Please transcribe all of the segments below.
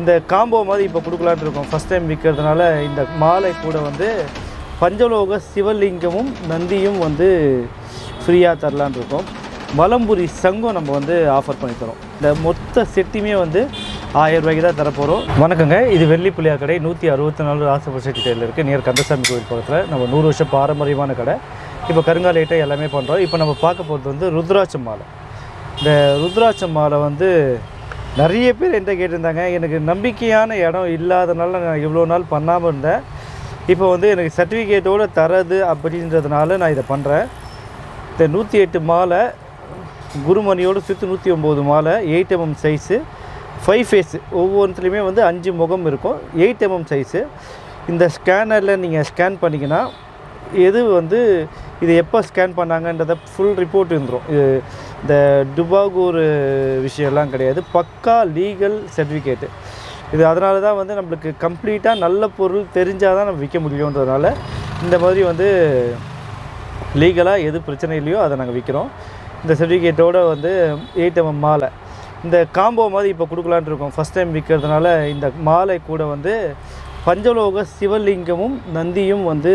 இந்த காம்போ மாதிரி இப்போ கொடுக்கலான்னு இருக்கோம். ஃபஸ்ட் டைம் விற்கிறதுனால இந்த மாலை கூட வந்து பஞ்சலோக சிவலிங்கமும் நந்தியும் வந்து ஃப்ரீயாக தரலான்னு இருக்கோம். வலம்புரி சங்கம் நம்ம வந்து ஆஃபர் பண்ணி தரோம். இந்த மொத்த செட்டுமே வந்து ஆயிரம் ரூபாய்க்கு தான் தரப்போகிறோம் வணக்கங்க. இது வெள்ளி புளியா கடை. நூற்றி அறுபத்தி நாலு ராசபட்ச கிட்டையில் இருக்குது நியர் கந்தசாமி கோவில் பக்கத்தில். நம்ம நூறு வருஷம் பாரம்பரியமான கடை. இப்போ கருங்கால் ஐட்டம் எல்லாமே பண்ணுறோம் இப்போ நம்ம பார்க்க போகிறது வந்து ருத்ராட்ச மாலை. இந்த ருத்ராட்ச மாலை வந்து நிறைய பேர் என்கிட்ட கேட்டிருந்தாங்க. எனக்கு நம்பிக்கையான இடம் இல்லாதனால நான் இவ்வளோ நாள் பண்ணாமல் இருந்தேன். இப்போ வந்து எனக்கு சர்டிஃபிகேட்டோடு தரது அப்படின்றதுனால நான் இதை பண்ணுறேன் இந்த நூற்றி எட்டு மாலை குருமணியோடு சுற்றி நூற்றி ஒம்பது மாலை eight mm size five face ஒவ்வொன்றுத்துலேயுமே வந்து அஞ்சு முகம் இருக்கும். எயிட் எம்எம் சைஸு இந்த ஸ்கேனரில் நீங்கள் ஸ்கேன் பண்ணிங்கன்னா எது வந்து இது எப்போ ஸ்கேன் பண்ணாங்கன்றத ஃபுல் ரிப்போர்ட் இருந்துடும் இது இந்த டுபாகூர் விஷயம்லாம் கிடையாது. பக்கா லீகல் சர்டிஃபிகேட்டு இது அதனால தான் வந்து நம்மளுக்கு கம்ப்ளீட்டாக நல்ல பொருள் தெரிஞ்சால் தான் நம்ம விற்க முடியுன்றதுனால இந்த மாதிரி வந்து லீகலாக எது பிரச்சனை இல்லையோ அதை நாங்கள் விற்கிறோம் இந்த சர்டிஃபிகேட்டோட வந்து எயிட் எம்எம் மாலை. இந்த காம்போ மாதிரி இப்போ கொடுக்கலான் இருக்கோம். ஃபஸ்ட் டைம் விற்கிறதுனால இந்த மாலை கூட வந்து பஞ்சலோக சிவலிங்கமும் நந்தியும் வந்து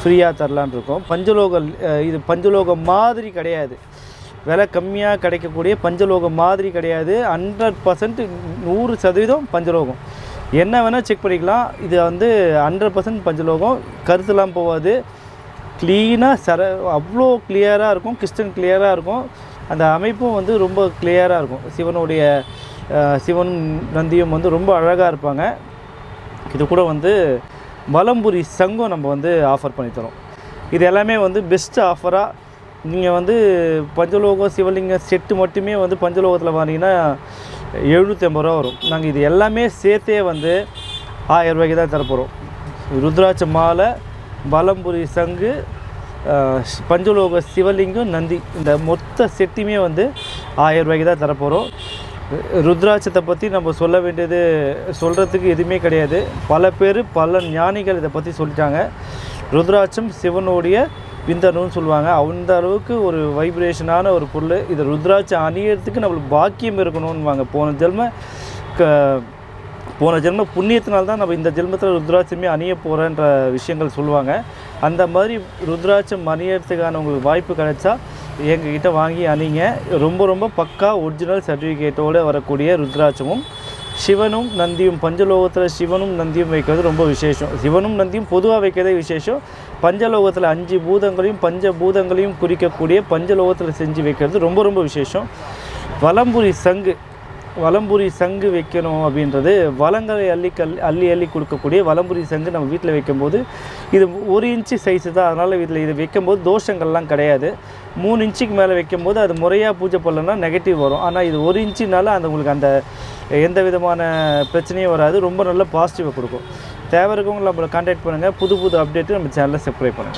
ஃப்ரீயாக தரலான்னு இருக்கோம். பஞ்சலோக இது பஞ்சலோகம் மாதிரி கிடையாது. விலை கம்மியாக கிடைக்கக்கூடிய பஞ்சலோகம் மாதிரி கிடையாது. ஹண்ட்ரட் பர்சன்ட் நூறு சதவீதம் பஞ்சலோகம். என்ன வேணால் செக் பண்ணிக்கலாம். இது வந்து ஹண்ட்ரட் பர்சன்ட் பஞ்சலோகம். கருத்துலாம் போகாது. க்ளீனாக சர அவ்வளோ கிளியராக இருக்கும். கிறிஸ்டன் கிளியராக இருக்கும். அந்த அமைப்பும் வந்து ரொம்ப கிளியராக இருக்கும். சிவனுடைய சிவன் நந்தியும் வந்து ரொம்ப அழகாக இருப்பாங்க. இது கூட வந்து வலம்புரி சங்கம் நம்ம வந்து ஆஃபர் பண்ணித்தரோம். இது எல்லாமே வந்து பெஸ்ட் ஆஃபராக நீங்கள் வந்து பஞ்சலோகம் சிவலிங்க செட்டு மட்டுமே வந்து பஞ்சலோகத்தில் வாங்கினீங்கன்னா எழுநூற்றி ஐம்பது ரூபா வரும். நாங்கள் இது எல்லாமே சேர்த்தே வந்து ஆயிரம் ரூபாய்க்கு தான் தரப்போகிறோம் ருத்ராட்ச மாலை பலம்புரி சங்கு பஞ்சலோக சிவலிங்கம் நந்தி இந்த மொத்த செட்டுமே வந்து ஆயிரம் ரூபாய்க்கு தான் தரப்போகிறோம் ருத்ராட்சத்தை பற்றி நம்ம சொல்ல வேண்டியது சொல்கிறதுக்கு எதுவுமே கிடையாது. பல பேர் பல ஞானிகள் இதை பற்றி சொல்லிட்டாங்க. ருத்ராட்சம் சிவனுடைய விந்தணுன்னு சொல்லுவாங்க. அந்த அளவுக்கு ஒரு வைப்ரேஷனான ஒரு பொருள். இதை ருத்ராட்சம் அணியறதுக்கு நம்மளுக்கு பாக்கியம் இருக்கணும்னுவாங்க. போன ஜென்ம க போன ஜென்ம புண்ணியத்தினால தான் நம்ம இந்த ஜென்மத்தில் ருத்ராட்சமே அணிய போகிறன்ற விஷயங்கள் சொல்லுவாங்க. அந்த மாதிரி ருத்ராட்சம் அணியறதுக்கான உங்களுக்கு வாய்ப்பு கிடைச்சா எங்ககிட்ட வாங்கி அணிங்க. ரொம்ப ரொம்ப பக்கா ஒரிஜினல் சர்டிஃபிகேட்டோடு வரக்கூடிய ருத்ராட்சமும் சிவனும் நந்தியும் பஞ்சலோகத்தில் சிவனும் நந்தியும் வைக்கிறது ரொம்ப விசேஷம். சிவனும் நந்தியும் பொதுவாக வைக்கிறதே விசேஷம். பஞ்சலோகத்தில் அஞ்சு பூதங்களையும் பஞ்ச பூதங்களையும் குறிக்கக்கூடிய பஞ்சலோகத்தில் செஞ்சு வைக்கிறது ரொம்ப ரொம்ப விசேஷம். வலம்புரி சங்கு வலம்புரி சங்கு வைக்கணும் அப்படின்றது வளங்களை அள்ளி கல் அள்ளி அள்ளி கொடுக்கக்கூடிய வலம்புரி சங்கு நம்ம வீட்டில் வைக்கும்போது இது ஒரு இன்ச்சு சைஸு தான். அதனால் இதில் இது வைக்கும்போது தோஷங்கள்லாம் கிடையாது. மூணு இன்ச்சுக்கு மேலே வைக்கும்போது அது முறையாக பூஜை பண்ணலன்னா நெகட்டிவ் வரும். ஆனால் இது ஒரு இன்ச்சுனால அந்த உங்களுக்கு அந்த எந்த விதமான பிரச்சனையும் வராது. ரொம்ப நல்ல பாசிட்டிவாக கொடுக்கும். தேவை இருக்கவங்க நம்மளை கான்டாக்ட் பண்ணுங்கள் புது புது அப்டேட்டு நம்ம சேனலில் சப்ஸ்கிரைப் பண்ணுங்கள்